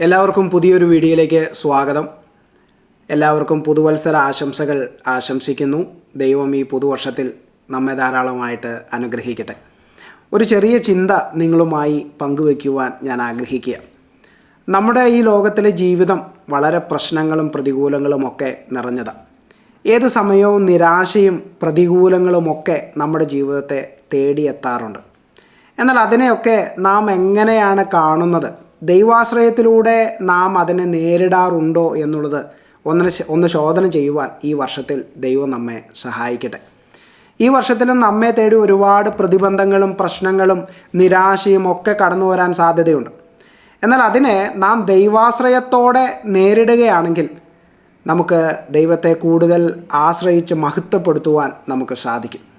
എല്ലാവർക്കും പുതിയൊരു വീഡിയോയിലേക്ക് സ്വാഗതം. എല്ലാവർക്കും പുതുവത്സര ആശംസകൾ ആശംസിക്കുന്നു. ദൈവം ഈ പുതുവർഷത്തിൽ നമ്മെ ധാരാളമായിട്ട് അനുഗ്രഹിക്കട്ടെ. ഒരു ചെറിയ ചിന്ത നിങ്ങളുമായി പങ്കുവയ്ക്കുവാൻ ഞാൻ ആഗ്രഹിക്കുക. നമ്മുടെ ഈ ലോകത്തിലെ ജീവിതം വളരെ പ്രശ്നങ്ങളും പ്രതികൂലങ്ങളും ഒക്കെ നിറഞ്ഞതാണ് ഏത് സമയവും നിരാശയും പ്രതികൂലങ്ങളുമൊക്കെ നമ്മുടെ ജീവിതത്തെ തേടിയെത്താറുണ്ട്. എന്നാൽ അതിനെയൊക്കെ നാം എങ്ങനെയാണ് കാണുന്നത്? ദൈവാശ്രയത്തിലൂടെ നാം അതിനെ നേരിടാറുണ്ടോ എന്നുള്ളത് ഒന്നിനെ ഒന്ന് ശോധന ചെയ്യുവാൻ ഈ വർഷത്തിൽ ദൈവം നമ്മെ സഹായിക്കട്ടെ. ഈ വർഷത്തിലും നമ്മെ തേടി ഒരുപാട് പ്രതിബന്ധങ്ങളും പ്രശ്നങ്ങളും നിരാശയും ഒക്കെ കടന്നു വരാൻ സാധ്യതയുണ്ട്. എന്നാൽ അതിനെ നാം ദൈവാശ്രയത്തോടെ നേരിടുകയാണെങ്കിൽ നമുക്ക് ദൈവത്തെ കൂടുതൽ ആശ്രയിച്ച് മഹത്വപ്പെടുത്തുവാൻ നമുക്ക് സാധിക്കും.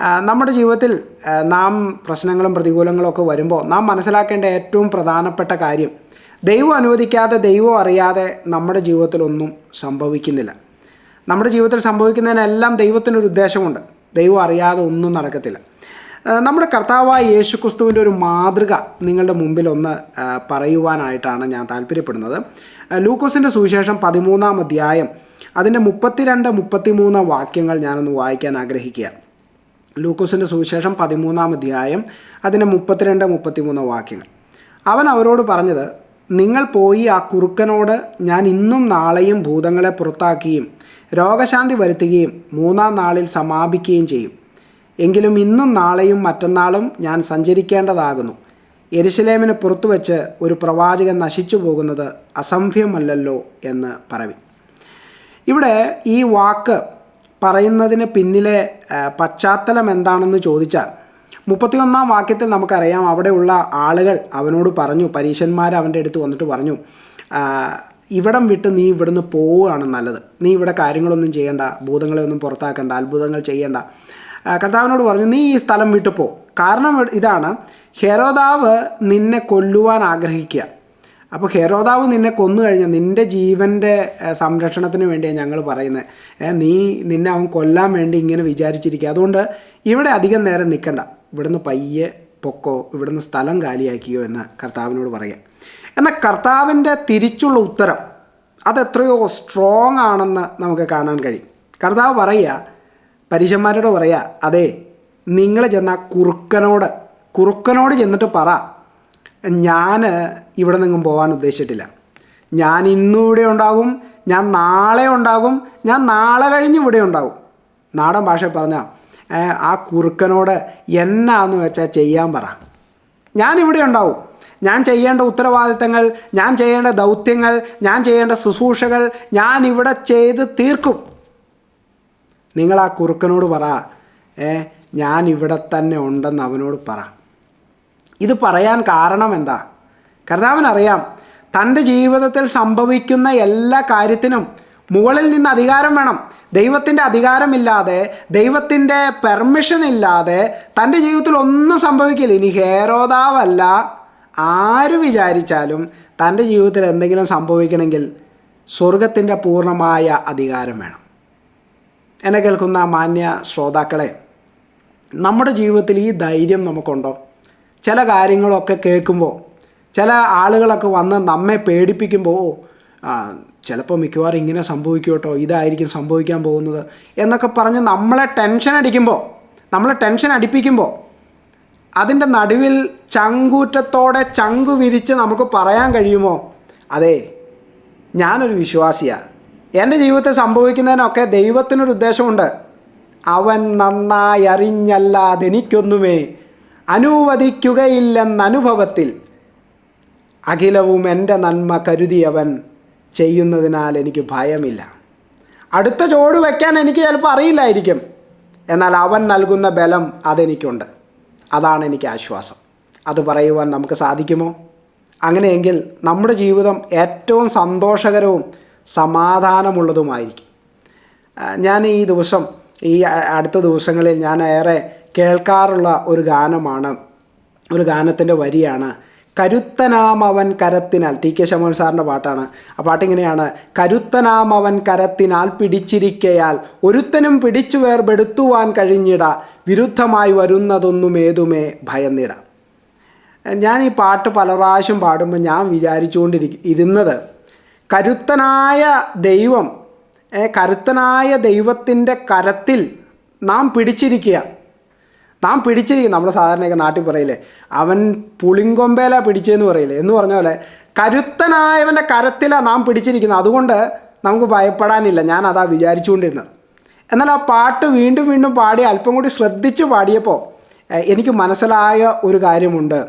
നമ്മുടെ ജീവിതത്തിൽ നാം പ്രശ്നങ്ങളും പ്രതികൂലങ്ങളും ഒക്കെ വരുമ്പോൾ നാം മനസ്സിലാക്കേണ്ട ഏറ്റവും പ്രധാനപ്പെട്ട കാര്യം ദൈവം അനുവദിക്കാതെ ദൈവം അറിയാതെ നമ്മുടെ ജീവിതത്തിലൊന്നും സംഭവിക്കുന്നില്ല. നമ്മുടെ ജീവിതത്തിൽ സംഭവിക്കുന്നതിനെല്ലാം ദൈവത്തിനൊരു ഉദ്ദേശമുണ്ട്. ദൈവം അറിയാതെ ഒന്നും നടക്കത്തില്ല. നമ്മുടെ കർത്താവായ യേശു ക്രിസ്തുവിന്റെ ഒരു മാതൃക നിങ്ങളുടെ മുമ്പിൽ ഒന്ന് പറയുവാനായിട്ടാണ് ഞാൻ താല്പര്യപ്പെടുന്നത്. ലൂക്കോസിന്റെ സുവിശേഷം പതിമൂന്നാം അധ്യായം അതിന്റെ മുപ്പത്തിരണ്ട് മുപ്പത്തിമൂന്ന് വാക്യങ്ങൾ ഞാനൊന്ന് വായിക്കാൻ ആഗ്രഹിക്കുകയാണ്. ലൂക്കോസിന്റെ സുവിശേഷം പതിമൂന്നാം അധ്യായം അതിന്റെ മുപ്പത്തിരണ്ട് മുപ്പത്തിമൂന്ന് വാക്യങ്ങൾ. അവൻ അവരോട് പറഞ്ഞത് നിങ്ങൾ പോയി ആ കുറുക്കനോട് ഞാൻ ഇന്നും നാളെയും ഭൂതങ്ങളെ പുറത്താക്കുകയും രോഗശാന്തി വരുത്തുകയും മൂന്നാം നാളിൽ സമാപിക്കുകയും ചെയ്യും. എങ്കിലും ഇന്നും നാളെയും മറ്റന്നാളും ഞാൻ സഞ്ചരിക്കേണ്ടതാകുന്നു. എരിശിലേമിന് പുറത്തു വെച്ച് ഒരു പ്രവാചകൻ നശിച്ചു പോകുന്നത് അസംഭ്യമല്ലല്ലോ എന്ന് പറവി ഇവിടെ ഈ വാക്ക് പറയുന്നതിന് പിന്നിലെ പശ്ചാത്തലം എന്താണെന്ന് ചോദിച്ചാൽ മുപ്പത്തിയൊന്നാം വാക്യത്തിൽ നമുക്കറിയാം അവിടെയുള്ള ആളുകൾ അവനോട് പറഞ്ഞു പരീശന്മാർ അവന്റെ അടുത്ത് വന്നിട്ട് പറഞ്ഞു ഇവിടം വിട്ട് നീ ഇവിടുന്ന് പോവുകയാണ് നല്ലത്. നീ ഇവിടെ കാര്യങ്ങളൊന്നും ചെയ്യേണ്ട ഭൂതങ്ങളെ ഒന്നും പുറത്താക്കണ്ട അത്ഭുതങ്ങൾ ചെയ്യേണ്ട. കർത്താവിനോട് പറഞ്ഞു നീ ഈ സ്ഥലം വിട്ടു പോ. കാരണം ഇതാണ് ഹെരോദാവ് നിന്നെ കൊല്ലുവാൻ ആഗ്രഹിക്കുക. അപ്പോൾ ഹെരോദാവ് നിന്നെ കൊന്നു കഴിഞ്ഞാൽ നിന്റെ ജീവന്റെ സംരക്ഷണത്തിന് വേണ്ടിയാണ് ഞങ്ങൾ പറയുന്നത് നീ നിന്നെ അവൻ കൊല്ലാൻ വേണ്ടി ഇങ്ങനെ വിചാരിച്ചിരിക്കുക അതുകൊണ്ട് ഇവിടെ അധികം നേരം നിൽക്കണ്ട ഇവിടുന്ന് പയ്യെ പൊക്കോ ഇവിടുന്ന് സ്ഥലം കാലിയാക്കിയോ എന്ന് കർത്താവിനോട് പറയുക എന്നാൽ കർത്താവിന്റെ തിരിച്ചുള്ള ഉത്തരം അതെത്രയോ സ്ട്രോങ് ആണെന്ന് നമുക്ക് കാണാൻ കഴിയും. കർത്താവ് പറയുക പരീശന്മാരോട് പറയുക അതെ നിങ്ങൾ ചെന്ന കുറുക്കനോട് കുറുക്കനോട് ചെന്നിട്ട് പറ. ഞാൻ ഇവിടെ നിന്നും പോകാൻ ഉദ്ദേശിച്ചിട്ടില്ല. ഞാൻ ഇന്നും ഇവിടെ ഉണ്ടാകും ഞാൻ നാളെ ഉണ്ടാകും ഞാൻ നാളെ കഴിഞ്ഞ് ഇവിടെ ഉണ്ടാകും. നാടൻ ഭാഷ പറഞ്ഞാൽ ആ കുറുക്കനോട് എന്നാന്ന് വെച്ചാൽ ചെയ്യാൻ പറ. ഞാൻ ഇവിടെ ഉണ്ടാവും. ഞാൻ ചെയ്യേണ്ട ഉത്തരവാദിത്തങ്ങൾ ഞാൻ ചെയ്യേണ്ട ദൗത്യങ്ങൾ ഞാൻ ചെയ്യേണ്ട ശുശ്രൂഷകൾ ഞാൻ ഇവിടെ ചെയ്ത് തീർക്കും. നിങ്ങൾ ആ കുറുക്കനോട് പറ ഏ ഞാൻ ഇവിടെ തന്നെ ഉണ്ടെന്ന് അവനോട് പറ. ഇത് പറയാൻ കാരണം എന്താ? കർത്താവൻ അറിയാം തന്റെ ജീവിതത്തിൽ സംഭവിക്കുന്ന എല്ലാ കാര്യത്തിനും മുകളിൽ നിന്ന് അധികാരം വേണം. ദൈവത്തിന്റെ അധികാരമില്ലാതെ ദൈവത്തിന്റെ പെർമിഷൻ ഇല്ലാതെ തന്റെ ജീവിതത്തിൽ ഒന്നും സംഭവിക്കില്ല. ഇനി ഹേരോദാവല്ല ആര് വിചാരിച്ചാലും തന്റെ ജീവിതത്തിൽ എന്തെങ്കിലും സംഭവിക്കണമെങ്കിൽ സ്വർഗത്തിന്റെ പൂർണമായ അധികാരം വേണം. എന്നെ കേൾക്കുന്ന മാന്യ ശ്രോതാക്കളെ നമ്മുടെ ജീവിതത്തിൽ ഈ ധൈര്യം നമുക്കുണ്ടോ? ചില കാര്യങ്ങളൊക്കെ കേൾക്കുമ്പോൾ ചില ആളുകളൊക്കെ വന്ന് നമ്മെ പേടിപ്പിക്കുമ്പോൾ ചിലപ്പോൾ മിക്കവാറും ഇങ്ങനെ സംഭവിക്കും കേട്ടോ ഇതായിരിക്കും സംഭവിക്കാൻ പോകുന്നത് എന്നൊക്കെ പറഞ്ഞ് നമ്മളെ ടെൻഷൻ അടിക്കുമ്പോൾ നമ്മളെ ടെൻഷൻ അടിപ്പിക്കുമ്പോൾ അതിന്റെ നടുവിൽ ചങ്കൂറ്റത്തോടെ ചങ്കു വിരിച്ച് നമുക്ക് പറയാൻ കഴിയുമോ? അതെ ഞാനൊരു വിശ്വാസിയാണ് എന്റെ ജീവിതത്തിൽ സംഭവിക്കുന്നതിനൊക്കെ ദൈവത്തിനൊരു ഉദ്ദേശമുണ്ട്. അവൻ നന്നായി അറിഞ്ഞല്ലാതെ എനിക്കൊന്നുമേ അനുവദിക്കുകയില്ലെന്നനുഭവത്തിൽ അഖിലവും എന്റെ നന്മ കരുതിയവൻ ചെയ്യുന്നതിനാൽ എനിക്ക് ഭയമില്ല. അടുത്ത ചോട് വയ്ക്കാൻ എനിക്ക് ചിലപ്പോൾ അറിയില്ലായിരിക്കും. എന്നാൽ അവൻ നൽകുന്ന ബലം അതെനിക്കുണ്ട്. അതാണ് എനിക്ക് ആശ്വാസം. അത് പറയുവാൻ നമുക്ക് സാധിക്കുമോ? അങ്ങനെയെങ്കിൽ നമ്മുടെ ജീവിതം ഏറ്റവും സന്തോഷകരവും സമാധാനമുള്ളതുമായിരിക്കും. ഞാൻ ഈ ദിവസം ഈ അടുത്ത ദിവസങ്ങളിൽ ഞാൻ ഏറെ കേൾക്കാറുള്ള ഒരു ഗാനമാണ് ഒരു ഗാനത്തിന്റെ വരിയാണ്. കരുത്തനാമവൻ കരത്തിനാൽ ടി കെ ശമോൻ സാറിന്റെ പാട്ടാണ്. ആ പാട്ടിങ്ങനെയാണ് കരുത്തനാമവൻ കരത്തിനാൽ പിടിച്ചിരിക്കയാൽ ഒരുത്തനും പിടിച്ചു വേർപെടുത്തുവാൻ കഴിഞ്ഞിട വിരുദ്ധമായി വരുന്നതൊന്നും ഏതുമേ ഭയന്നിട. ഞാൻ ഈ പാട്ട് പല പ്രാവശ്യം പാടുമ്പോൾ ഞാൻ വിചാരിച്ചുകൊണ്ടിരിക്ക ഇരുന്നത് കരുത്തനായ ദൈവം കരുത്തനായ ദൈവത്തിന്റെ കരത്തിൽ നാം പിടിച്ചിരിക്കുക നാം പിടിച്ചിരിക്കും നമ്മുടെ സാധാരണയൊക്കെ നാട്ടിൽ പറയില്ലേ അവൻ പുളിങ്കൊമ്പേല പിടിച്ചതെന്ന് പറയില്ലേ? എന്ന് പറഞ്ഞ പോലെ കരുത്തനായവന്റെ കരത്തിലാണ് നാം പിടിച്ചിരിക്കുന്നത്. അതുകൊണ്ട് നമുക്ക് ഭയപ്പെടാനില്ല. ഞാൻ അതാ വിചാരിച്ചുകൊണ്ടിരുന്നത്. എന്നാൽ ആ പാട്ട് വീണ്ടും വീണ്ടും പാടി അല്പം കൂടി ശ്രദ്ധിച്ച് പാടിയപ്പോൾ എനിക്ക് മനസ്സിലായ ഒരു കാര്യമുണ്ട്.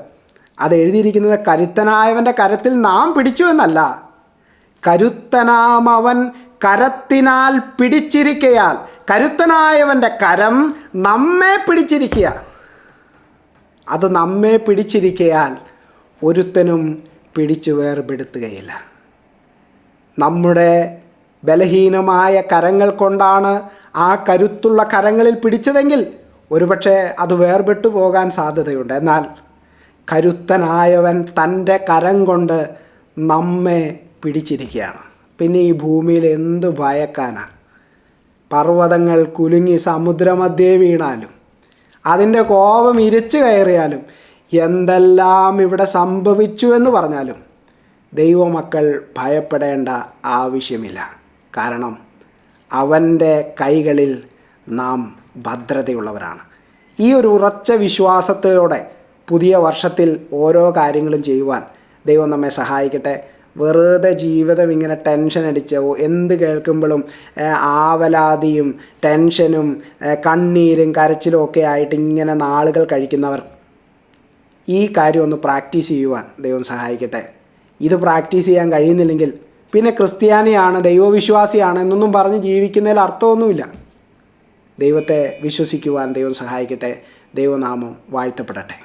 അത് എഴുതിയിരിക്കുന്നത് കരുത്തനായവന്റെ കരത്തിൽ നാം പിടിച്ചു എന്നല്ല. കരുത്തനാമവൻ കരത്തിനാൽ പിടിച്ചിരിക്കയാൽ കരുത്തനായവന്റെ കരം നമ്മെ പിടിച്ചിരിക്കുക. അത് നമ്മെ പിടിച്ചിരിക്കയാൽ ഒരുത്തനും പിടിച്ചു വേർപെടുത്തുകയില്ല. നമ്മുടെ ബലഹീനമായ കരങ്ങൾ കൊണ്ടാണ് ആ കരുത്തുള്ള കരങ്ങളിൽ പിടിച്ചതെങ്കിൽ ഒരുപക്ഷെ അത് വേർപെട്ടു പോകാൻ സാധ്യതയുണ്ട്. എന്നാൽ കരുത്തനായവൻ തന്റെ കരം കൊണ്ട് നമ്മെ പിടിച്ചിരിക്കുകയാണ്. പിന്നെ ഈ ഭൂമിയിൽ എന്ത് ഭയക്കാനാ? പർവതങ്ങൾ കുലുങ്ങി സമുദ്രമധ്യേ വീണാലും അതിന്റെ കോപം ഇരച്ചു കയറിയാലും എന്തെല്ലാം ഇവിടെ സംഭവിച്ചു എന്ന് പറഞ്ഞാലും ദൈവമക്കൾ ഭയപ്പെടേണ്ട ആവശ്യമില്ല. കാരണം അവന്റെ കൈകളിൽ നാം ഭദ്രതയുള്ളവരാണ്. ഈ ഒരു ഉറച്ച വിശ്വാസത്തോടെ പുതിയ വർഷത്തിൽ ഓരോ കാര്യങ്ങളും ചെയ്യുവാൻ ദൈവം നമ്മെ സഹായിക്കട്ടെ. വെറുതെ ജീവിതം ഇങ്ങനെ ടെൻഷൻ അടിച്ച് എന്ത് കേൾക്കുമ്പോഴും ആവലാതിയും ടെൻഷനും കണ്ണീരും കരച്ചിലും ഒക്കെ ആയിട്ട് ഇങ്ങനെ നാളുകൾ കഴിക്കുന്നവർ ഈ കാര്യം ഒന്ന് പ്രാക്ടീസ് ചെയ്യുവാൻ ദൈവം സഹായിക്കട്ടെ. ഇത് പ്രാക്ടീസ് ചെയ്യാൻ കഴിയുന്നില്ലെങ്കിൽ പിന്നെ ക്രിസ്ത്യാനിയാണ് ദൈവവിശ്വാസിയാണ് എന്നൊന്നും പറഞ്ഞ് ജീവിക്കുന്നതിൽ അർത്ഥമൊന്നുമില്ല. ദൈവത്തെ വിശ്വസിക്കുവാൻ ദൈവം സഹായിക്കട്ടെ. ദൈവനാമം വാഴ്ത്തപ്പെടട്ടെ.